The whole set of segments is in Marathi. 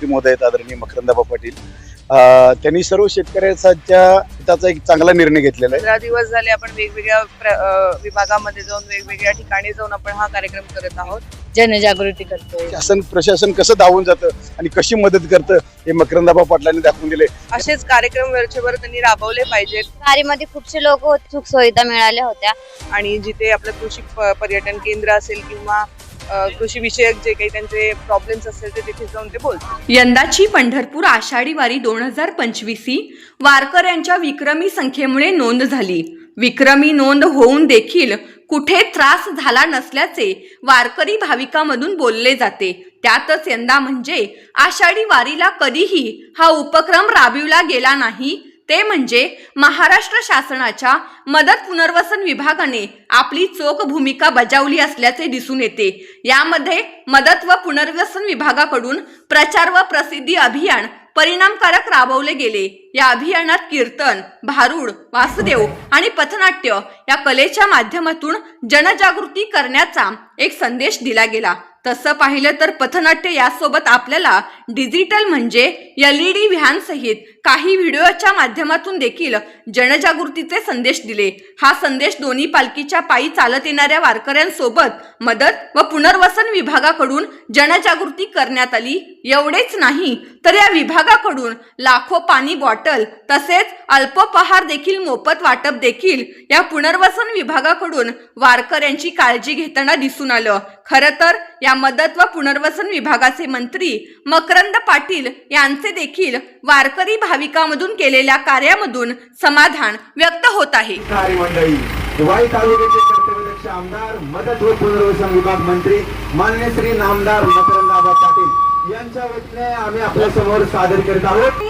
मंत्री महोदय आहेत आदरणीय मकरंदाबा पाटील. अं, त्यांनी सर्व शेतकऱ्यांच्या हिताचा एक चांगला निर्णय घेतलेला आहे. पंधरा दिवस झाले आपण वेगवेगळ्या प्र- अ, विभागामध्ये जाऊन वेगवेगळ्या ठिकाणी जाऊन आपण हा कार्यक्रम करत आहोत. जनजागृती करतोय. शासन प्रशासन कसं धावून जातं आणि कशी मदत करतं हे मकरंदाबा पाटलांनी दाखवून दिले असेच कार्यक्रम वरचेवर त्यांनी राबवले पाहिजेत. वारीमध्ये खूपशे लोक सुख सुविधा मिळाल्या होत्या. आणि जिथे आपलं कृषी प- पर्यटन केंद्र असेल किंवा कृषीविषयक कृषी विषयक जे काही त्यांचे प्रॉब्लेम्स असतील ते तिथे जाऊन ते बोलतात. यंदाची पंढरपूर आषाढी वारी दोन हजार पंचवीस ही वारकऱ्यांच्या विक्रमी संख्येमुळे नोंद झाली. विक्रमी नोंद होऊन देखील कुठे त्रास झाला नसल्याचे वारकरी भाविकामधून बोलले जाते. त्यातच यंदा म्हणजे आषाढी वारीला कधीही हा उपक्रम राबविला गेला नाही ते म्हणजे महाराष्ट्र शासनाच्या मदत पुनर्वसन विभागाने आपली चोख भूमिका बजावली असल्याचे दिसून येते. यामध्ये मदत व पुनर्वसन विभागाकडून प्रचार व प्रसिद्धी अभियान परिणामकारक राबवले गेले. या अभियानात कीर्तन भारूड वासुदेव आणि पथनाट्य या कलेच्या माध्यमातून जनजागृती करण्याचा एक संदेश दिला गेला. तसं पाहिलं तर पथनाट्य यासोबत आपल्याला डिजिटल म्हणजे एल ई डी व्हॅनसहित काही व्हिडिओच्या माध्यमातून देखील जनजागृतीचे संदेश दिले. हा संदेश दोन्ही पालखीच्या पायी चालत येणाऱ्या वारकऱ्यांसोबत मदत व पुनर्वसन विभागाकडून जनजागृती करण्यात आली. एवढेच नाही तर या विभागाकडून लाखो पाणी बॉटल तसेच अल्पोपहार देखील मोफत वाटप देखील या पुनर्वसन विभागाकडून वारकऱ्यांची काळजी घेताना दिसून आलं. खरं तर या मदत व पुनर्वसन विभागाचे मंत्री मकरंद पाटील यांचे देखील वारकरी भाविकामधून केलेल्या कार्यामधून समाधान व्यक्त होत आहे. आमदार मदत व पुनर्वसन विभाग मंत्री मान्य श्री नामदार मकरंदाबा पाटील यांच्या वतीने आम्ही आपल्यासमोर सादर करीत आहोत.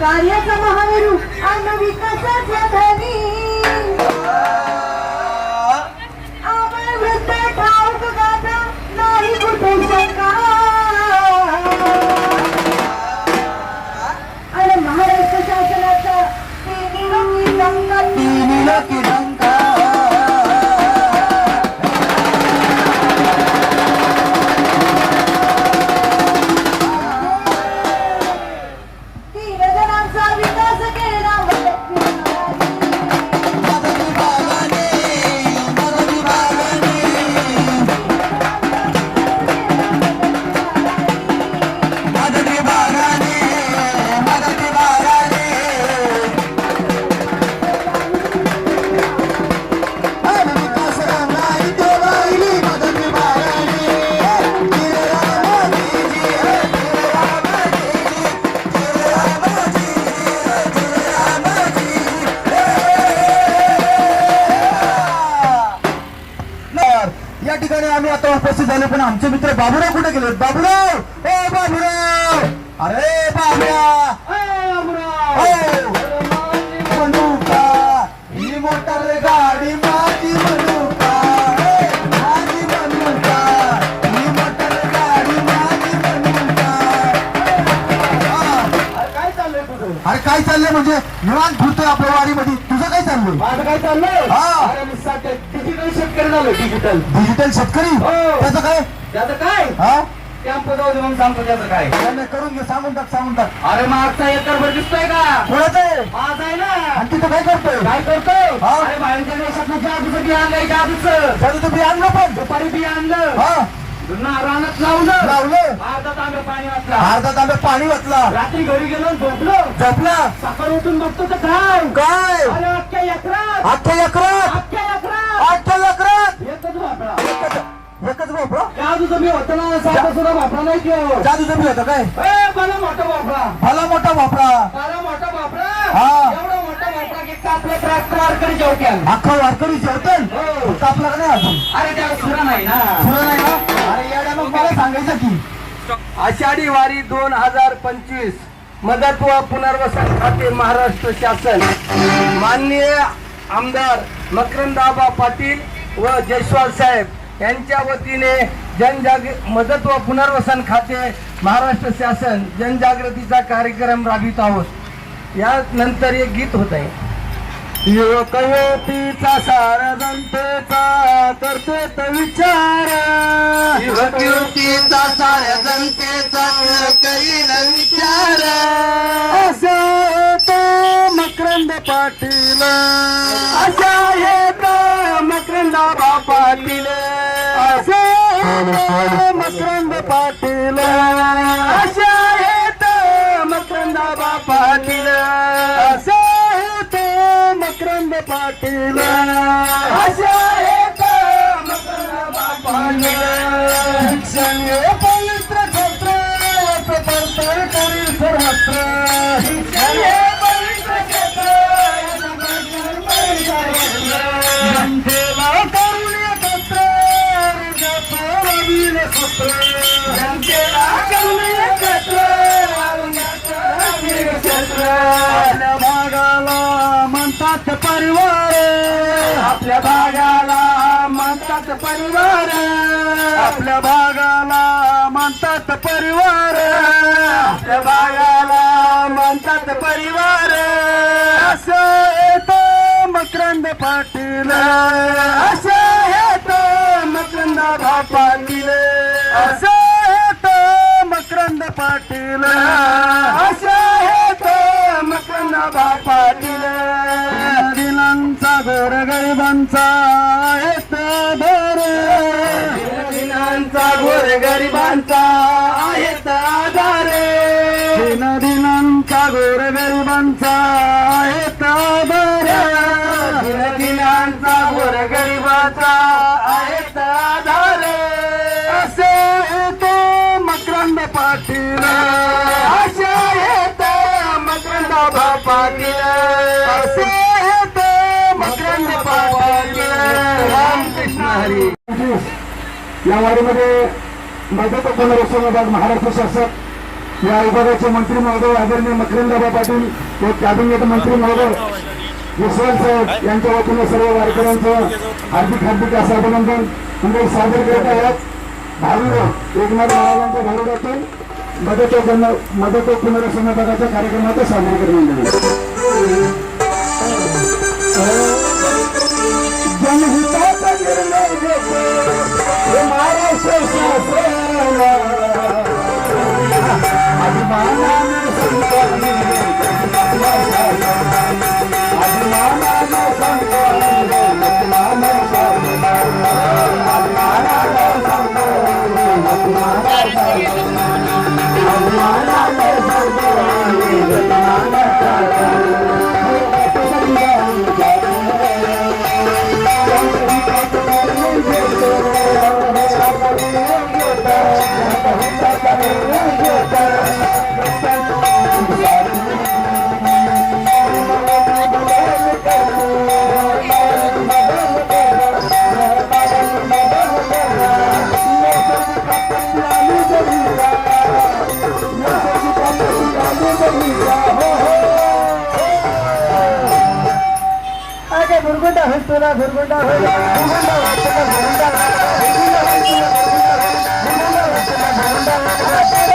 कार्याचा महामेरू आणि विकासाचा धनी. आता पण आमचे मित्र बाबुराव कुठे गेले? बाबुराव! ए बाबुराव! अरे बाबुराव! फिरतोय आपल्या वाडीमध्ये. तुझं काय चाललंय? माझं काय चाललंय? हा. अरे मी साठ डिजिटल शेतकरी झालो डिजिटल. डिजिटल शेतकरी? हो. त्याचं काय? त्याचं काय? हा? कॅम्प जाऊ दे म्हणून सांगतो त्याचं काय. नाही, नाही, करून घे सांगून टाक सांगून टाक. अरे मागचा एकर भर दिसतोय का? कोणाचं आहे? माझा आहे ना. आणि तिथं काय करतोय? काय करतो हा. अरे बाहेरच्या देशात जादूचं बी आणलंय जादूचं त्याचं तुम्ही आणलं पण. दुपारी बी आणलं. हा. रानात लावलं. लावलं. अर्धा तांबे पाणी वाचला. अर्धा तांबे पाणी वाचला. रात्री घरी गेलो झोपलो. झोपला. सकाळी उठून बघतो तर काय? काय? अरे अख्ख्या एकरात अख्ख्या एकरात अख्ख्या एकरात अख्ख्या एकरात एकच वापरा. एकच एकच बापरा जादूचं मी होतं ना साधा सुद्धा वापरा नाही किंवा होतं काय? मला मोठा वापरा. भला मोठा वापरा. मला मोठा वापरा. हा. एवढा मोठा वापरा की कापले ट्रॅक्टर वारकरी अख्खा वारकरी जेवतन हो. कापला का नाही अजून? अरे त्याला सुरा नाही ना. तुला नाही ना अरे येड्या मग मला सांगायचं की आषाढी वारी दोन हजार पंचवीस मदत व पुनर्वसन खाते महाराष्ट्र शासन. माननीय आमदार मकरंदाबा पाटील व जयस्वाल साहेब यांच्या वतीने जनजाग मदत व पुनर्वसन खाते महाराष्ट्र शासन जनजागृतीचा कार्यक्रम राबवित आहोत. यानंतर एक गीत होत आहे युवक युवतीचा सारा जनतेचा करतेत विचार. युवक युवतीचा साऱ्या जनतेचा करील विचार. असं तो मकरंद पाटील. असा हे तो मकरंद पाटील असं मकरंद पाटील. पाटील. अशा शिक्षण पवित्र क्षेत्र याचं परतर करी सर्वत्र परिवार. आपल्या भागाला म्हणतात परिवार. आपल्या भागाला म्हणतात परिवार. आपल्या भागाला म्हणतात परिवार. असं येतो मकरंद पाटील. असं येतो मकरंद पाटील. असं येतो मकरंद पाटील. असं येतो मकरंद पाटील. गोर गरिबांचा आहेत दर दिनांचा गोर गरिबांचा आहेत आधार. दिन दिनांचा गोर गरिबांचा आहेत आधार दिन दिनांचा गोर गरिबाचा आहेत आधार. असे येतो मकरंद पाटील. असे येतो मकरंद पाटील. असे येतो मकरंद पाटील रामकृष्ण हरी. या वाडीमध्ये मदत पुनर्वसन विभाग महाराष्ट्र शासक या विभागाचे मंत्री महोदय आदरणीय मकरंदराव पाटील व कॅबिनेट मंत्री महोदय विश्वास साहेब यांच्या वतीने सर्व वारकऱ्यांचं हार्दिक हार्दिक असं अभिनंदन. मंडळी सादर करत आहेत. भाविक एकनाथ महाराजांच्या भारुडातून मदत मदत व पुनर्वसन विभागाच्या कार्यक्रमाचं सादरीकरण झालं जनहिताचा निर्णय घेतो? हे महाराष्ट्र शासन घरगुंडा घरगुंडा घरगुंडा घरगुंडा होईल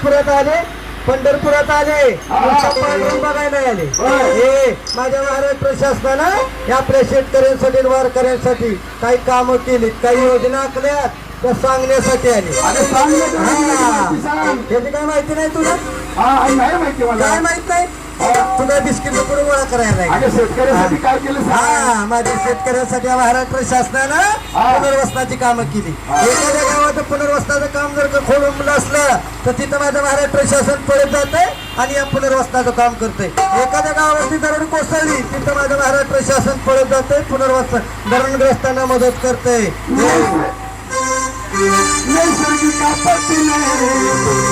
पंढरपुरात आले पंढरपुरात आले बघायला आले. हे माझ्या महाराष्ट्र शासनानं हे आपल्या शेतकऱ्यांसाठी वारकऱ्यांसाठी काही कामं केली काही योजना आखल्यात त्या सांगण्यासाठी आली. आणि सांगण्याचं हा. सांग. याची काय माहिती नाही तुला? हा काय माहीत नाही? तुला बिस्किट पुढे गोळा करायला शेतकऱ्यासाठी काय केलं हा माझ्या शेतकऱ्यांसाठी महाराष्ट्र शासनानं. पुनर्वसनाची कामं केली. एखाद्या गावाचं पुनर्वसनाचं काम जर का असलं तर तिथं माझं महाराष्ट्र शासन पळत जाते आणि या पुनर्वसनाचं काम करते एखाद्या गावावरती दरड कोसळली तिथं माझं महाराष्ट्र शासन पळत जाते पुनर्वसन धरणग्रस्तांना मदत करते नैसर्गिक आपत्तीने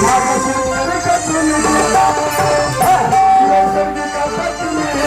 माझा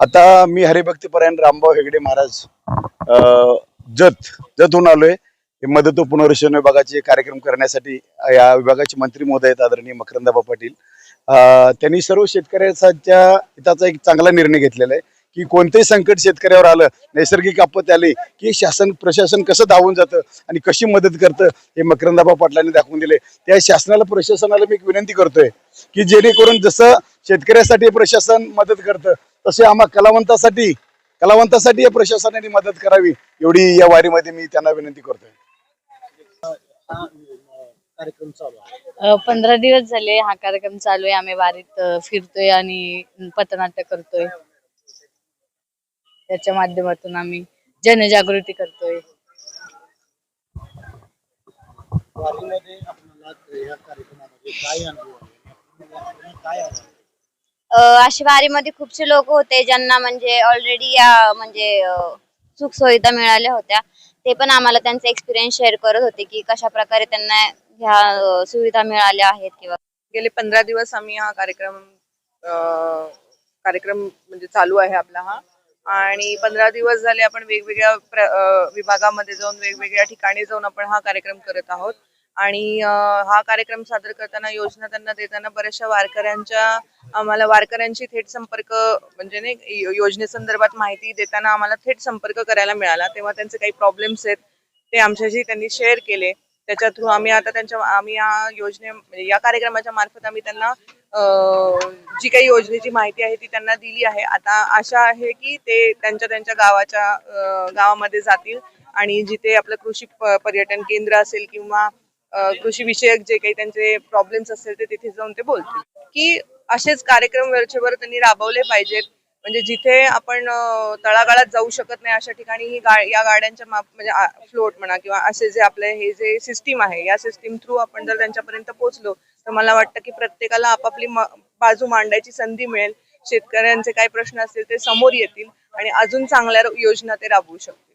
आता मी हरिभक्तीपरायण रामभाऊ हेगडे महाराज अं, जत जतहून आलोय. मदत व पुनर्वसन विभागाचे कार्यक्रम करण्यासाठी या विभागाचे मंत्री महोदय आहेत आदरणीय मकरंदाबा पाटील. अं, त्यांनी सर्व शेतकऱ्यांच्या हिताचा एक चांगला निर्णय घेतलेला आहे की कोणतेही संकट शेतकऱ्यावर आलं नैसर्गिक आपत्ती आली की शासन प्रशासन कसं धावून जातं आणि कशी मदत करतं हे मकरंदाबा पाटलांनी दाखवून दिले. त्या शासनाला प्रशासनाला मी एक विनंती करतोय की जेणेकरून जसं शेतकऱ्यासाठी प्रशासन मदत करतं तसे आम्हा कलावंतासाठी कलावंतासाठी या प्रशासनाने मदत करावी एवढी या वारीमध्ये मी त्यांना विनंती करतोय. पंधरा दिवस झाले हा कार्यक्रम चालू आहे. आम्ही वारीत अ, फिरतोय आणि पथनाट्य करतोय. त्याच्या माध्यमातून आम्ही जनजागृती करतोय. अ, अशी वारीमध्ये खूपसे लोक होते ज्यांना म्हणजे ऑलरेडी या म्हणजे सुख सुविधा मिळाल्या होत्या. ते पण आम्हाला त्यांचा एक्सपिरियन्स शेअर करत होते की कशा प्रकारे त्यांना ह्या सुविधा मिळाल्या आहेत किंवा गेले पंधरा दिवस आम्ही हा कार्यक्रम अं, कार्यक्रम म्हणजे चालू आहे आपला हा. आणि पंधरा दिवस झाले आपण वेगवेगळ्या प्र- अं, विभागामध्ये जाऊन वेगवेगळ्या ठिकाणी जाऊन आपण हा कार्यक्रम करत आहोत. आणि हा कार्यक्रम सादर करताना योजना त्यांना देताना बऱ्याचशा वारकऱ्यांच्या आम्हाला वारकऱ्यांशी थेट संपर्क म्हणजे नाही यो- योजनेसंदर्भात माहिती देताना आम्हाला थेट संपर्क करायला मिळाला. तेव्हा त्यांचे काही प्रॉब्लेम्स आहेत ते आमच्याशी त्यांनी शेअर केले. त्याच्या थ्रू आम्ही आता त्यांच्या आम्ही या योजने म्हणजे या कार्यक्रमाच्या मार्फत आम्ही त्यांना जी काही योजनेची माहिती आहे ती त्यांना दिली आहे. आता आशा आहे की ते त्यांच्या त्यांच्या गावाच्या गावामध्ये जातील आणि जिथे आपलं कृषी प- पर्यटन केंद्र असेल किंवा कृषी विषयक जे काही त्यांचे प्रॉब्लेम्स असेल ते तिथे जाऊन ते बोलतील. की असेच कार्यक्रम वरचेवर त्यांनी राबवले पाहिजेत. म्हणजे जिथे आपण तळागाळात जाऊ शकत नाही अशा ठिकाणी ही गा या गाड्यांच्या माप म्हणजे फ्लोट म्हणा किंवा असे जे आपले हे जे सिस्टीम आहे या सिस्टीम थ्रू आपण जर त्यांच्यापर्यंत पोहोचलो तर मला वाटतं की प्रत्येकाला आपापली बाजू मांडायची संधी मिळेल. शेतकऱ्यांचे काय प्रश्न असतील ते समोर येतील आणि अजून चांगल्या योजना ते राबवू शकतील.